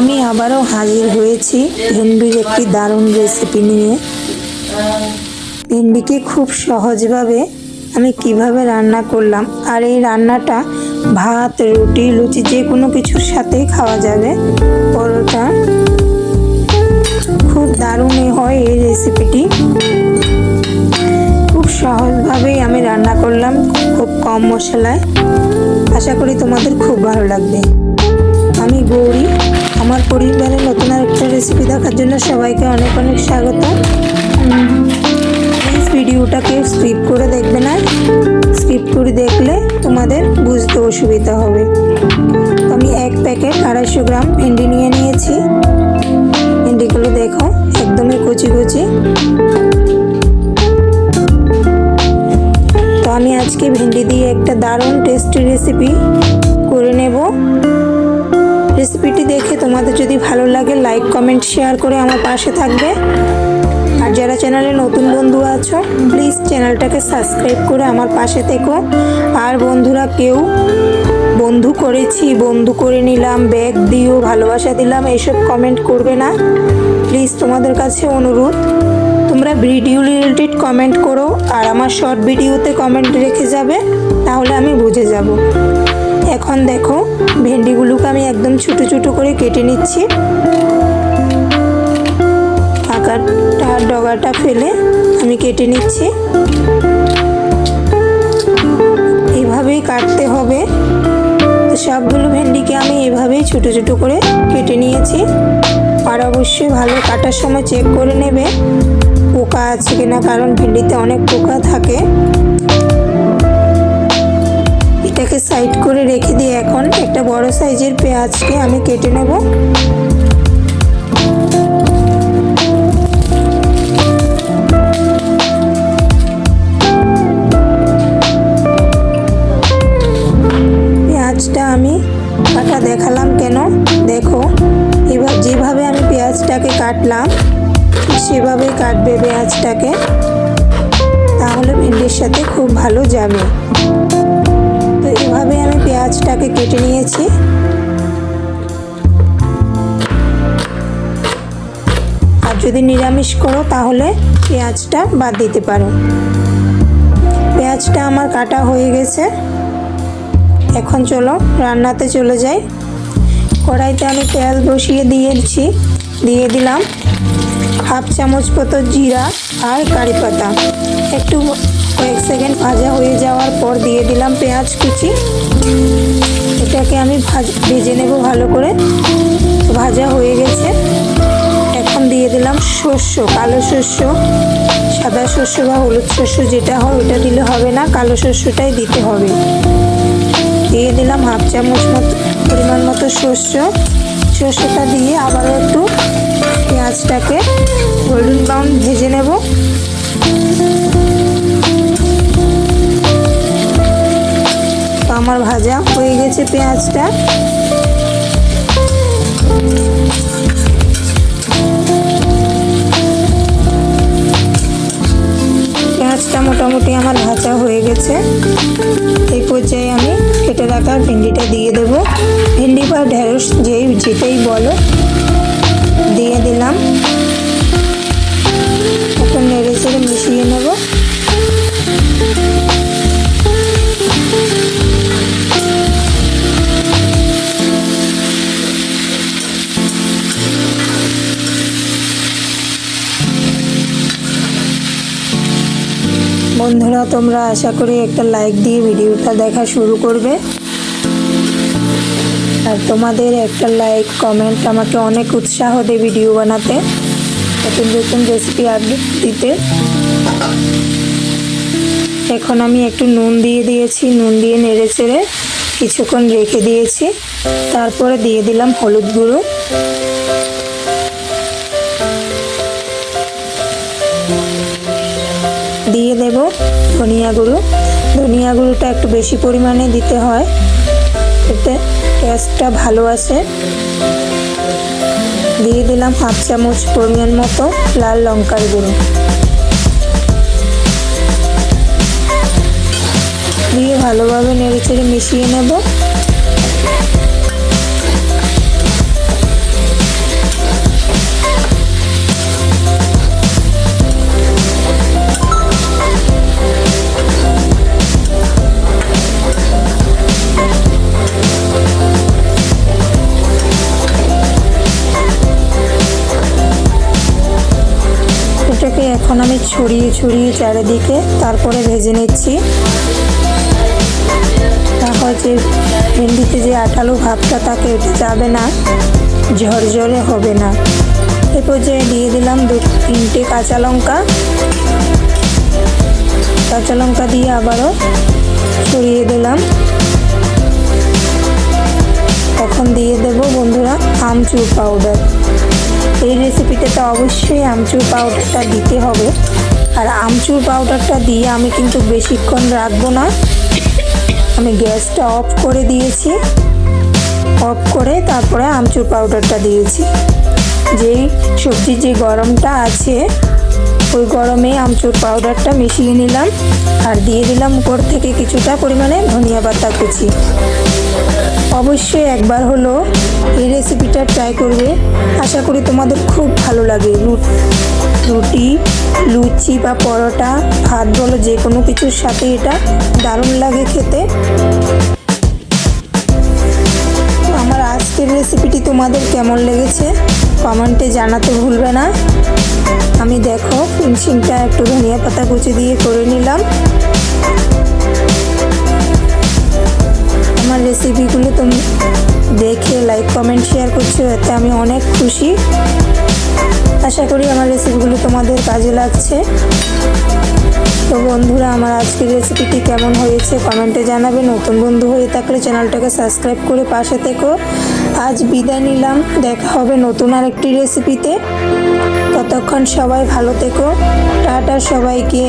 আমি আবারও হাজির হয়েছি ভেন্ডির একটি দারুণ রেসিপি নিয়ে। ভেন্ডিকে খুব সহজভাবে আমি কীভাবে রান্না করলাম, আর এই রান্নাটা ভাত, রুটি, লুচি যে কোনো কিছুর সাথেই খাওয়া যাবে। পরোটা খুব দারুণ হয় এই রেসিপিটি খুব সহজভাবেই আমি রান্না করলাম খুব কম মশলায়। আশা করি তোমাদের খুব ভালো লাগবে। আমি গৌরী। আমার পরিবারের নতুন একটা রেসিপি দেখার জন্য সবাইকে অনেক অনেক স্বাগত। প্লিজ ভিডিওটাকে স্কিপ করে দেখবে না। স্কিপ করে দেখলে তোমাদের বুঝতে অসুবিধা হবে। আমি এক প্যাকেট আড়াইশো গ্রাম ভেন্ডি নিয়ে নিয়েছি। ভেন্ডিগুলো দেখো, একদমই কচি কচি। তো আমি আজকে ভেন্ডি দিয়ে একটা দারুণ টেস্টি রেসিপি করে নেব। রেসিপিটি দেখে তোমাদের যদি ভালো লাগে লাইক কমেন্ট শেয়ার করে আমার পাশে থাকবে। আর যারা চ্যানেলে নতুন বন্ধু আছো প্লিজ চ্যানেলটাকে সাবস্ক্রাইব করে আমার পাশে থেকো। আর বন্ধুরা, কেউ বন্ধু করেছি, বন্ধু করে নিলাম ব্যাগ দিও, ভালোবাসা দিলাম এইসব কমেন্ট করবে না। প্লিজ তোমাদের কাছে অনুরোধ, তোমরা ভিডিও রিলেটেড কমেন্ট করো, আর আমার শর্ট ভিডিওতে কমেন্ট রেখে যাবে, তাহলে আমি বুঝে যাব। এখন দেখো, ভেন্ডিগুলোকে আমি একদম ছোটো ছোটো করে কেটে নিচ্ছি। আকারটা ডগাটা ফেলে আমি কেটে নিচ্ছি। এইভাবেই কাটতে হবে। সবগুলো ভেন্ডিকে আমি এভাবেই ছোটো ছোটো করে কেটে নিয়েছি। আর অবশ্যই ভালো কাটার সময় চেক করে নেবে, পোকা আছে কিনা, কারণ ভেন্ডিতে অনেক পোকা থাকে। করে রেখে দিয়ে এখন একটা বড় সাইজের পেঁয়াজকে আমি কেটে নেব। পেঁয়াজটা আমি কাটা দেখালাম কেন? দেখো, এবার যেভাবে আমি পেঁয়াজটাকে কাটলাম ঠিক সেভাবেই কাটবে পেঁয়াজটাকে। তাহলে ভেন্ডির সাথে খুব ভালো যাবে। পেঁয়াজটাকে কেটে নিয়েছি। আর যদি নিরামিষ করো, তাহলে পেঁয়াজটা বাদ দিতে পারো। পেঁয়াজটা আমার কাটা হয়ে গেছে। এখন চলো রান্নাতে চলে যাই। কড়াইতে আমি তেল বসিয়ে দিয়েছি। দিয়ে দিলাম হাফ চামচ মতো জিরা আর কারি পাতা। একটু কয়েক সেকেন্ড ভাজা হয়ে যাওয়ার পর দিয়ে দিলাম পেঁয়াজ কুচি। এটাকে আমি ভাজ নেব ভালো করে। ভাজা হয়ে গেছে। এখন দিয়ে দিলাম শস্য কালো শস্য সাদা শস্য বা হলুদ শস্য যেটা হয় ওটা দিলে হবে না, কালো শস্যটাই দিতে হবে। দিয়ে দিলাম হাফ চামচ মতো, পরিমাণ মতো শস্য শস্যটা দিয়ে আবারও একটু পেঁয়াজটাকে হয়ে পেঁয়াজটা। পেঁয়াজটা মোটামুটি আমার ভাজা হয়ে গেছে। এই পর্যায়ে আমি কেটে রাখা ভেন্ডিটা দিয়ে দেবো। ভেন্ডি বা ঢেঁড়স যেই যেটাই বলো। বন্ধুরা, তোমরা আশা করি একটা লাইক দিয়ে ভিডিওটা দেখা শুরু করবে। আর তোমাদের একটা লাইক কমেন্ট আমাকে অনেক উৎসাহ দেয় ভিডিও বানাতে। নতুন নতুন রেসিপি আপডেট দিতে। এখন আমি একটু নুন দিয়ে দিয়েছি, নুন দিয়ে নেড়ে চেড়ে কিছুক্ষণ রেখে দিয়েছি। তারপরে দিয়ে দিলাম হলুদ গুঁড়ো। দিয়ে দেব ধনিয়া গুঁড়ো ধনিয়া গুঁড়োটা একটু বেশি পরিমাণে দিতে হয় এতে টেস্টটা ভালো আসে। দিয়ে দিলাম হাফ চামচ পরিমাণ মতো লাল লঙ্কার গুঁড়ো। দিয়ে ভালোভাবে নেড়েচেড়ে মিশিয়ে নেব। ছড়িয়ে ছড়িয়ে চারিদিকে তারপরে ভেজে নিচ্ছি। তারপর যে ভেন্ডিতে যে আঠালো ভাবটা থাকে ওটা যাবে না, ঝরঝরে হবে না। এ পর্যায়ে দিয়ে দিলাম দু তিনটে কাঁচা লঙ্কা। কাঁচা লঙ্কা দিয়ে আবারও ছড়িয়ে দিলাম। এখন দিয়ে দেব বন্ধুরা আমচুর পাউডার এই রেসিপিটাতে অবশ্যই আমচুর পাউডারটা দিতে হবে। আর আমচুর পাউডারটা দিয়ে আমি কিন্তু বেশিক্ষণ রাখব না। আমি গ্যাসটা অফ করে দিয়েছি। অফ করে তারপরে আমচুর পাউডারটা দিয়েছি। যেই সবজির যে গরমটা আছে ওই গরমে আমচুর পাউডারটা মিশিয়ে নিলাম আর দিয়ে দিলাম উপর থেকে কিছুটা পরিমাণে ধনিয়া পাতা কুচি। অবশ্যই একবার হলো এই রেসিপিটা ট্রাই করবে। আশা করি তোমাদের খুব ভালো লাগে। রুটি, লুচি বা পরোটা, ভাত বলো যে কোনো কিছুর সাথে এটা দারুণ লাগে খেতে। আমার আজকের রেসিপিটি তোমাদের কেমন লেগেছে? কমেন্টে জানাতে ভুলবে না। আমি দেখো ফিনিশিংটা একটু ধনিয়া পাতা কুচি দিয়ে করে নিলাম। আমার রেসিপিগুলো তুমি দেখে লাইক কমেন্ট শেয়ার করছ, এতে আমি অনেক খুশি। আশা করি আমার রেসিপিগুলো তোমাদের কাজে লাগছে। তো বন্ধুরা, আমার আজকের রেসিপিটি কেমন হয়েছে কমেন্টে জানাবে। নতুন বন্ধু হয়ে থাকলে চ্যানেলটাকে সাবস্ক্রাইব করে পাশে থেকো। আজ বিদায় নিলাম, দেখা হবে নতুন আরেকটি রেসিপিতে ততক্ষণ সবাই ভালো থেকো। টাটা সবাইকে।